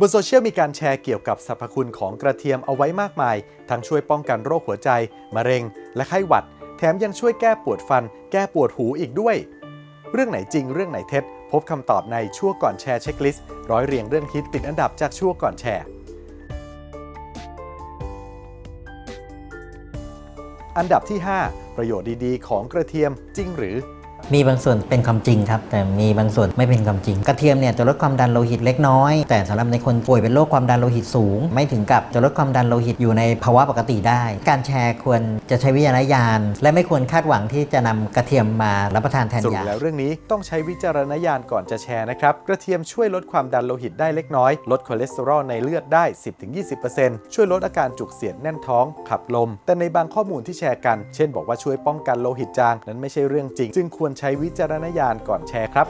บนโซเชียลมีการแชร์เกี่ยวกับสรรพคุณของกระเทียมเอาไว้มากมาย ทั้งช่วยป้องกันโรคหัวใจ มะเร็ง และไข้หวัด แถมยังช่วยแก้ปวดฟัน แก้ปวดหูอีกด้วย เรื่องไหนจริงเรื่องไหนเท็จ พบคำตอบในชั่วก่อนแชร์เช็คลิสต์ร้อยเรียงเรื่องฮิตติดอันดับจากชั่วก่อนแชร์ อันดับที่ 5 ประโยชน์ดีๆ ของกระเทียมจริงหรือ มีบางส่วนเป็นความจริงครับ แต่มีบางส่วนไม่เป็นความจริง กระเทียมเนี่ยจะลดความดันโลหิตเล็กน้อย แต่สำหรับในคนป่วยเป็นโรคความดันโลหิตสูง ไม่ถึงกับจะลดความดันโลหิตอยู่ในภาวะปกติได้ การแชร์ควรจะใช้วิจารณญาณ และไม่ควรคาดหวังที่จะนำกระเทียมมารับประทานแทนสรุปยาแล้วเรื่องนี้ต้องใช้วิจารณญาณก่อนจะแชร์นะครับกระเทียมช่วยลดความดันโลหิตได้เล็กน้อย ลดคอเลสเตอรอลในเลือดได้ 10-20%ช่วยลดอาการจุกเสียดแน่นท้อง ขับลม แต่ในบางข้อมูลที่แชร์กัน เช่น บอกว่าช่วยป้องกันโลหิตจางนั้นไม่ใช่เรื่องจริง จึงควรใช้วิจารณญาณก่อนแชร์ครับ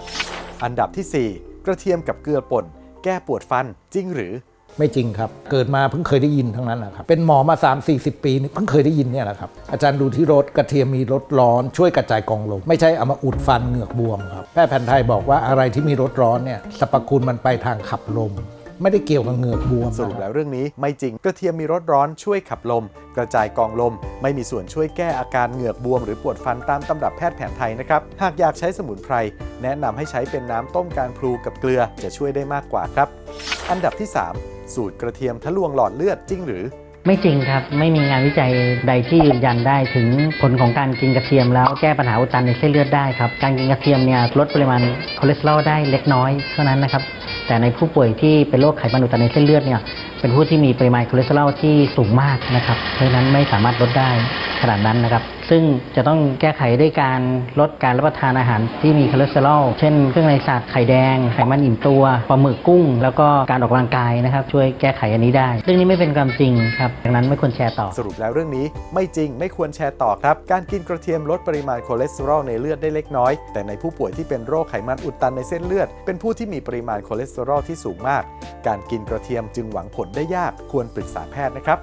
อันดับที่ 4 กระเทียมกับเกลือป่น แก้ปวดฟันจริงหรือ ไม่จริงครับ เกิดมาเพิ่งเคยได้ยินทั้งนั้นแหละครับ เป็นหมอมา 3 4 0 ปีนี่เพิ่งเคยได้ยินเนี่ยแหละครับ อาจารย์ดูที่รถกระเทียมมีรสร้อน ช่วยกระจายกองลม ไม่ใช่เอามาอุดฟันเหงือกบวมครับ แพทย์แผนไทยบอกว่าอะไรที่มีรสร้อนเนี่ยสรรพคุณมันไปทางขับลม ไม่ได้เกี่ยวกับเหงือกบวมสรุปนะคแล้รับวเรื่องนี้ไม่จริงกระเทียมมีรสร้อนช่วยขับลม กระจายกองลม ไม่มีส่วนช่วยแก้อาการเหงือกบวม หรือปวดฟันตามตำรับแพทย์แผนไทยนะครับหากอยากใช้สมุนไพรแนะนำให้ใช้เป็นน้ำต้มการพลูกับเกลือจะช่วยได้มากกว่าครับ อันดับที่ 3 สูตรกระเทียมทะลวงหลอดเลือดจริงหรือไม่จริงครับ ไม่มีงานวิจัยใดที่ยืนยันได้ถึงผลของการกินกระเทียมแล้วแก้ปัญหาอุดตันในเส้นเลือดได้ครับ การกินกระเทียมเนี่ยลดปริมาณคอเลสเตอรอลได้เล็กน้อยเท่านั้นนะครับ แต่ในผู้ป่วยที่เป็นโรคไขมันอุดตันในเส้นเลือดเนี่ยเป็นผู้ที่มีปริมาณคอเลสเตอรอลที่สูงมากนะครับเพราะฉะนั้นไม่สามารถลดได้ขนาดนั้นนะครับ ซึ่งจะต้องแก้ไขด้วยการลดการรับประทานอาหารที่มีคอเลสเตอรอล เช่นเครื่องในสัตว์ไข่แดง ไขมันอิ่มตัว ปลาหมึกกุ้ง แล้วก็การออกกำลังกายนะครับ ช่วยแก้ไขอันนี้ได้ เรื่องนี้ไม่เป็นความจริงครับ ดังนั้นไม่ควรแชร์ต่อ สรุปแล้วเรื่องนี้ไม่จริงไม่ควรแชร์ต่อครับ การกินกระเทียมลดปริมาณคอเลสเตอรอลในเลือดได้เล็กน้อย แต่ในผู้ป่วยที่เป็นโรคไขมันอุดตันในเส้นเลือด เป็นผู้ที่มีปริมาณคอเลสเตอรอลที่สูงมาก การกินกระเทียมจึงหวังผลได้ยาก ควรปรึกษาแพทย์นะครับ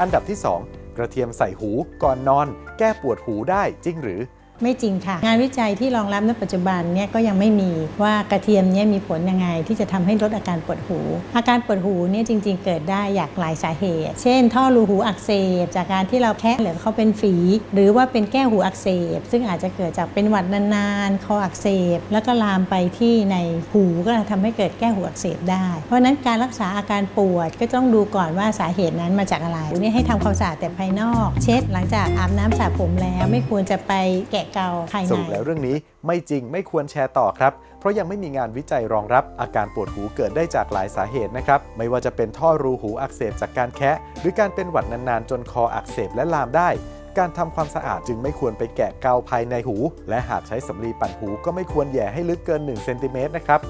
อันดับที่ 2 กระเทียมใส่หูก่อนนอน แก้ปวดหูได้จริงหรือ ไม่จริงค่ะ งานวิจัยที่รองรับในปัจจุบันเนี่ยก็ยังไม่มีว่ากระเทียมเนี่ยมีผลยังไงที่จะทำให้ลดอาการปวดหู อาการปวดหูเนี่ยจริง ๆ เกิดได้อยากหลายสาเหตุ เช่น ท่อรูหูอักเสบ จากการที่เราแคะหรือเขาเป็นฝี หรือว่าเป็นแก้วหูอักเสบ ซึ่งอาจจะเกิดจากเป็นหวัดนานๆ คออักเสบ แล้วก็ลามไปที่ในหูก็ทำให้เกิดแก้วหูอักเสบได้ เพราะนั้นการรักษาอาการปวดก็ต้องดูก่อนว่าสาเหตุนั้นมาจากอะไรนนี้ให้ทำความสะอาดแต่ภายนอก เช็ดหลังจากอาบน้ำสระผมแล้วไม่ควรจะไปแกะเกาภายในสรุปแล้วเรื่องนี้ไม่จริงไม่ควรแชร์ต่อครับ เพราะยังไม่มีงานวิจัยรองรับอาการปวดหูเกิดได้จากหลายสาเหตุนะครับ ไม่ว่าจะเป็นท่อรูหูอักเสบจากการแคะ หรือการเป็นหวัดนานๆ จนคออักเสบและลามได้การทำความสะอาดจึงไม่ควรไปแกะเกาภายในหู และหากใช้สำลีปั่นหูก็ไม่ควรแย่ให้ลึกเกิน1เซนติเมตรนะครับ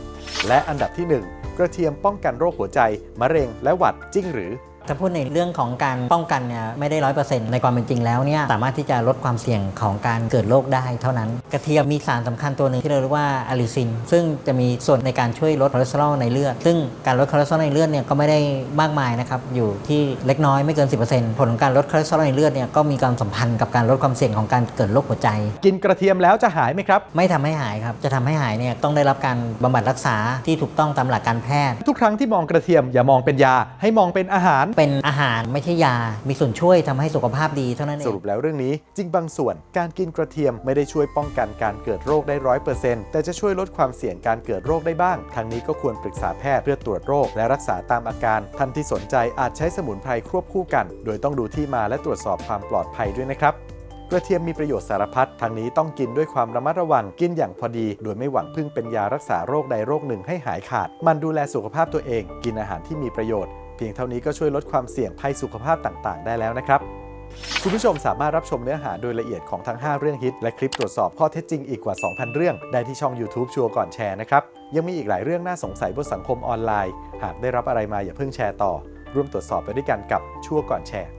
และอันดับที่ 1 กระเทียมป้องกันโรคหัวใจ มะเร็ง และหวัดจริงหรือ ถ้าพูดในเรื่องของการป้องกันเนี่ยไม่ได้ร้อยเปอร์เซ็นต์ในความเป็นจริงแล้วเนี่ยสามารถที่จะลดความเสี่ยงของการเกิดโรคได้เท่านั้น กระเทียมมีสารสำคัญตัวหนึ่งที่เราเรียกว่าอะลิซิน ซึ่งจะมีส่วนในการช่วยลดคอเลสเตอรอลในเลือด ซึ่งการลดคอเลสเตอรอลในเลือดเนี่ยก็ไม่ได้มากมายนะครับอยู่ที่เล็กน้อยไม่เกิน 10%ผลของการลดคอเลสเตอรอลในเลือดเนี่ยก็มีความสัมพันธ์กับการลดความเสี่ยงของการเกิดโรคหัวใจ กินกระเทียมแล้วจะหายไหมครับ ไม่ทำให้หายครับจะทำให้หายเนี่ยต้องได้รับการบำบัดรักษาที่ถูกต้องตามหลักการแพทย์ ทุกครั้งที่มองกระเทียมอย่ามองเป็นยาให้มองเป็นอาหารเป็นอาหารไม่ใช่ยา มีส่วนช่วยทำให้สุขภาพดีเท่านั้นเองสรุปแล้วเรื่องนี้จริงบางส่วน การกินกระเทียมไม่ได้ช่วยป้องกันการเกิดโรคได้ร้อยเปอร์เซ็นต์แต่จะช่วยลดความเสี่ยงการเกิดโรคได้บ้าง ทางนี้ก็ควรปรึกษาแพทย์เพื่อตรวจโรคและรักษาตามอาการ ท่านที่สนใจอาจใช้สมุนไพรควบคู่กัน โดยต้องดูที่มาและตรวจสอบความปลอดภัยด้วยนะครับกระเทียมมีประโยชน์สารพัดทางนี้ต้องกินด้วยความระมัดระวัง กินอย่างพอดี โดยไม่หวังพึ่งเป็นยารักษาโรคใดโรคหนึ่งให้หายขาด มันดูแลสุขภาพตัวเอง กินอาหารที่มีประโยชน์ เพียงเท่านี้ก็ช่วยลดความเสี่ยงภัยสุขภาพต่าง ๆ ได้แล้วนะครับ คุณผู้ชมสามารถรับชมเนื้อหาโดยละเอียดของทั้ง 5 เรื่องฮิต และคลิปตรวจสอบข้อเท็จจริงอีกกว่า 2,000 เรื่อง ได้ที่ช่อง YouTube ชัวร์ก่อนแชร์นะครับ ยังมีอีกหลายเรื่องน่าสงสัยบนสังคมออนไลน์ หากได้รับอะไรมาอย่าเพิ่งแชร์ต่อ ร่วมตรวจสอบไปด้วยกันกับชัวร์ก่อนแชร์